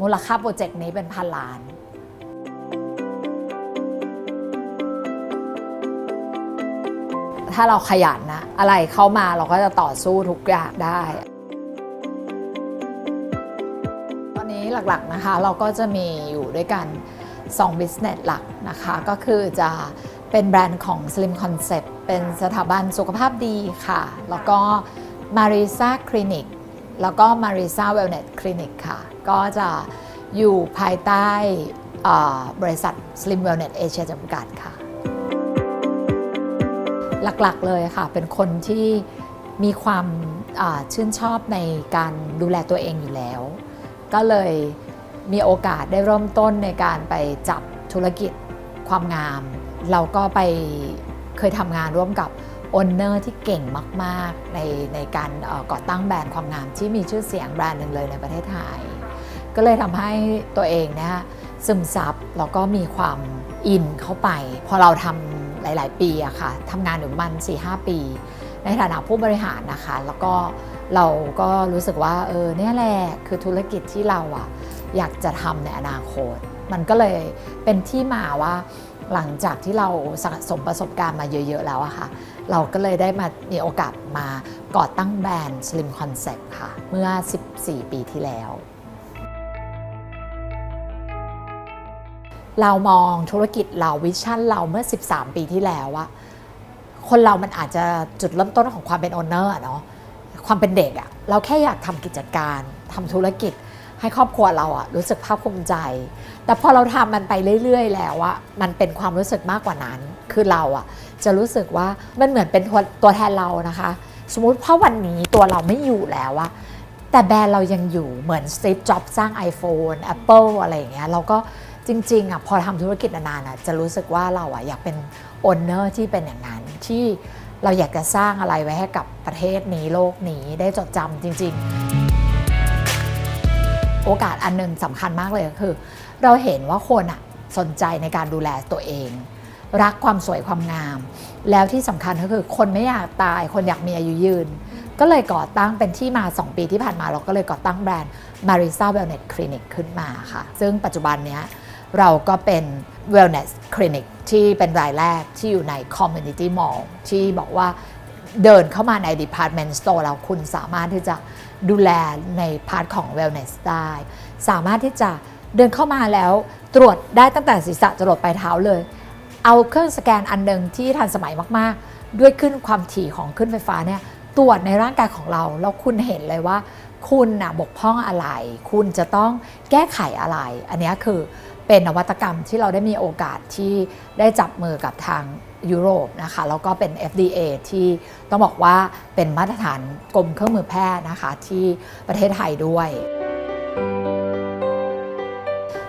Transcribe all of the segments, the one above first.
มูลค่าโปรเจกต์นี้เป็นพันล้านถ้าเราขยันนะ อะไรเข้ามาเราก็จะต่อสู้ทุกอย่างได้ ตอนนี้หลักๆนะคะเราก็จะมีอยู่ด้วยกัน 2 business หลักนะคะ ก็คือจะเป็นแบรนด์ของ Slim Concept เป็นสถาบันสุขภาพดีค่ะ แล้วก็ Marisa Clinic แล้วก็ Marisa Wellness Clinic ค่ะ ก็จะอยู่ภายใต้บริษัท Slim Wellness Asia จำกัดค่ะ หลักๆเลยค่ะ เป็นคนที่มีความชื่นชอบในการดูแลตัวเองอยู่แล้ว ก็เลยมีโอกาสได้เริ่มต้นในการไปจับธุรกิจความงาม เราก็ไปเคยทำงานร่วมกับโอนเนอร์ที่เก่งมาก ๆ ในในการก่อตั้งแบรนด์ความงามที่มีชื่อเสียงแบรนด์หนึ่งเลยในประเทศไทย ก็เลยทำให้ตัวเองเนี่ยซึมซับแล้วก็มีความอินเข้าไป พอเราทำหลาย ๆ ปีอะค่ะทำงานอยู่ประมัน 4-5 ปี ในฐานะผู้บริหารนะคะ แล้วก็เราก็รู้สึกว่าเออเนี่ยแหละคือธุรกิจที่เราอะอยากจะทำในอนาคต มันก็เลยเป็นที่มาว่าหลังจากที่เราสะสมประสบการณ์มาเยอะ ๆ แล้วอะค่ะ เราก็เลยได้มามีโอกาสมาก่อตั้งแบรนด์ Slim Concept ค่ะ เมื่อ 14 ปีที่แล้ว เรามองธุรกิจเราวิชั่นเราเมื่อ 13 ปีที่แล้วอะคนเรามันอาจจะจุดเริ่มต้นของความเป็นโอนเนอร์เนาะความเป็นเด็กอะเราแค่อยากทำกิจการทำธุรกิจให้ครอบครัวเราอะรู้สึกภาคภูมิใจ แต่พอเราทำมันไปเรื่อย ๆ แล้วอะมันเป็นความรู้สึกมากกว่านั้น คือเราอะจะรู้สึกว่ามันเหมือนเป็นตัวตวแทนเรานะคะ สมมุติเพราะวันนี้ตัวเราไม่อยู่แล้วอะแต่แบรนด์เรายังอยู่เหมือนสตีฟจ็อบสร้าง iPhone Apple อะไรอย่างเงี้ยเราก็ จริงๆอะพอทำธุรกิจนานๆอะจะรู้สึกว่าเราอะอยากเป็นโอนเนอร์ที่เป็นอย่างนั้นที่เราอยากจะสร้างอะไรไว้ให้กับประเทศนี้โลกนี้ได้จดจำจริง ๆ โอกาสอันหนึงสำคัญมากเลยก็คือ เราเห็นว่าคนอะสนใจในการดูแลตัวเอง รักความสวยความงาม แล้วที่สำคัญก็คือคนไม่อยากตายคนอยากมีอายุยืน ก็เลยก่อตั้งเป็นที่มา 2 ปีที่ผ่านมาเราก็เลยก่อตั้งแบรนด์ Marisa Wellness Clinic ขึ้นมาค่ะ ซึ่งปัจจุบันเนี้ย เราก็เป็น Wellness Clinic ที่เป็นรายแรกที่อยู่ใน Community Mall ที่บอกว่าเดินเข้ามาใน Department Store แล้วคุณสามารถที่จะดูแลในพาร์ทของ Wellness ได้ สามารถที่จะเดินเข้ามาแล้วตรวจได้ตั้งแต่ศีรษะจรดปลายเท้าเลย เอาเครื่องสแกนอันหนึ่งที่ทันสมัยมากๆ ด้วยขึ้นความถี่ของขึ้นไฟฟ้าเนี่ยตรวจในร่างกายของเรา แล้วคุณเห็นเลยว่า คุณนะบกพร่องอะไร คุณจะต้องแก้ไขอะไร อันนี้คือ เป็นนวัตกรรมที่เราได้มีโอกาสที่ได้จับมือกับทางยุโรปนะคะแล้วก็เป็น FDA ที่ต้องบอกว่าเป็นมาตรฐานกรมเครื่องมือแพทย์นะคะที่ประเทศไทยด้วย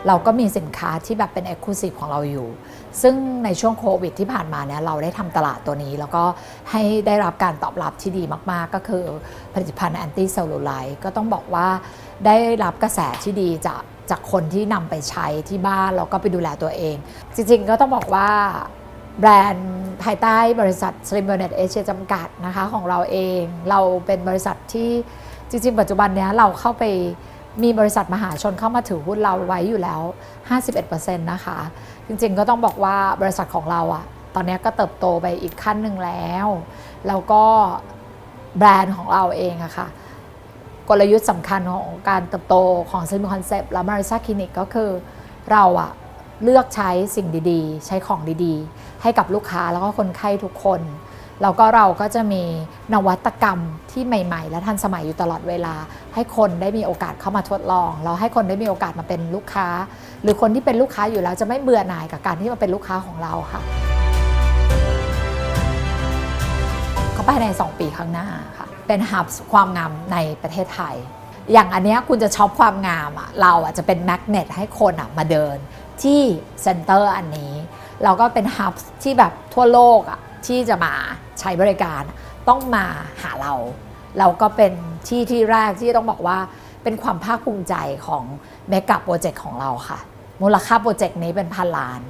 เราก็มีสินค้าที่แบบเป็น e x c l u s i v e ของเราอยู่ ซึ่งในช่วงโควิดที่ผ่านมาเนี่ยเราได้ทำตลาดตัวนี้ แล้วก็ให้ได้รับการตอบรับที่ดีมาก ๆ ก็คือผลิตภัณฑ์แอนตี้เซลลูไลท์ก็ต้องบอกว่าได้รับกระแสที่ดีจาก จากคนที่นำไปใช้ที่บ้านแล้วก็ไปดูแลตัวเอง จริงๆก็ต้องบอกว่าแบรนด์ภายใต้บริษัท Slim Wellness Asia จำกัดนะคะของเราเองเราเป็นบริษัทที่จริงๆ ปัจจุบันเนี้ยเราเข้าไปมีบริษัทมหาชนเข้ามาถือหุ้นเราไว้อยู่แล้ว 51%นะคะ จริงๆก็ต้องบอกว่าบริษัทของเราอะตอนนี้ก็เติบโตไปอีกขั้นหนึ่งแล้ว แล้วก็แบรนด์ของเราเองอะค่ะ กลยุทธ์สำคัญของการเติบโตของ s ซ m คอนเซปต์และ Marisa Clinic ก็คือเราอะเลือกใช้สิ่งดีๆ ใช้ของดีๆ ให้กับลูกค้าแล้วก็คนไข้ทุกคน แล้วก็เราก็จะมีนวัตกรรมที่ใหม่ ๆ และทันสมัยอยู่ตลอดเวลา ให้คนได้มีโอกาสเข้ามาทดลองแล้วให้คนได้มีโอกาสมาเป็นลูกค้า หรือคนที่เป็นลูกค้าอยู่แล้วจะไม่เบื่อหน่ายกับการที่มาเป็นลูกค้าของเราค่ะเขาไปใน 2 ปีข้างหน้าค่ะ เป็นฮับความงามในประเทศไทย อย่างอันเนี้ยคุณจะช็อปความงามอะเราอะจะเป็นแมกเนตให้คนอะมาเดินที่เซ็นเตอร์อันนี้ เราก็เป็นฮับที่แบบทั่วโลกอะที่จะมาใช้บริการต้องมาหาเรา เราก็เป็นที่ที่แรกที่ต้องบอกว่าเป็นความภาคภูมิใจของเมกะโปรเจกต์ของเราค่ะ มูลค่าโปรเจกต์นี้เป็นพันล้าน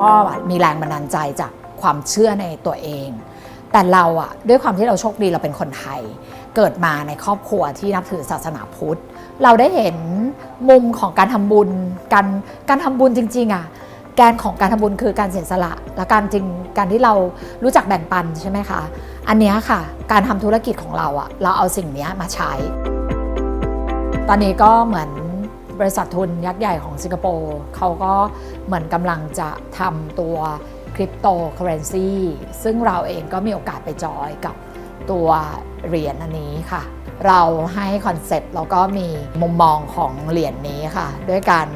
ก็มีแรงบันดาลใจจากความเชื่อในตัวเอง แต่เราอะด้วยความที่เราโชคดีเราเป็นคนไทย เกิดมาในครอบครัวที่นับถือศาสนาพุทธ เราได้เห็นมุมของการทำบุญการการทำบุญจริง ๆอะแกนของการทำบุญคือการเสียสละ และการจริงการที่เรารู้จักแบ่งปันใช่ไหมคะ อันนี้ค่ะ การทำธุรกิจของเราอะเราเอาสิ่งนี้มาใช้ ตอนนี้ก็เหมือนบริษัททุนยักษ์ใหญ่ของสิงคโปร์เขาก็เหมือนกำลังจะทำตัว คริปโตเคอเรนซีซึ่งเราเองก็มีโอกาสไปจอยกับตัวเหรียญอันนี้ค่ะ เราให้คอนเซปต์แล้วก็มีมุมมองของเหรียญนี้ค่ะ ด้วยการ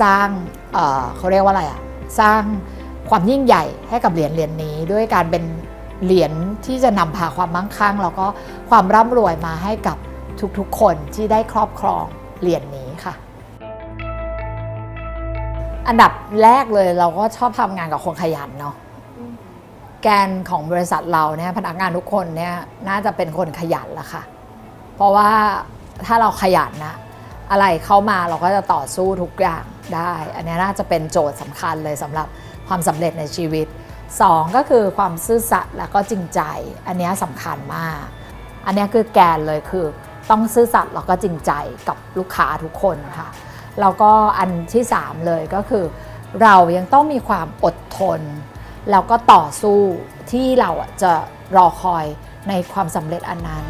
สร้างเเขาเรียกว่าอะไรอะสร้างความยิ่งใหญ่ให้กับเหรียญเหรียญนี้ ด้วยการเป็นเหรียญที่จะนำพาความมั่งคั่ง แล้วก็ความร่ำรวยมาให้กับทุกๆคนที่ได้ครอบครองเหรียญนี้ค่ะ อันดับแรกเลยเราก็ชอบทำงานกับคนขยันเนาะแกนของบริษัทเราเนี่ยพนักงานทุกคนเนี่ยน่าจะเป็นคนขยันละค่ะ เพราะว่าถ้าเราขยันนะอะไรเข้ามาเราก็จะต่อสู้ทุกอย่างได้ อันนี้น่าจะเป็นโจทย์สำคัญเลยสำหรับความสำเร็จในชีวิตสองก็คือความซื่อสัตย์แล้วก็จริงใจ อันนี้สำคัญมาก อันนี้คือแกนเลยคือต้องซื่อสัตย์แล้วก็จริงใจกับลูกค้าทุกคนค่ะ แล้วก็อันที่ 3 เลยก็คือ เรายังต้องมีความอดทน แล้วก็ต่อสู้ที่เราจะรอคอยในความสำเร็จอันนั้น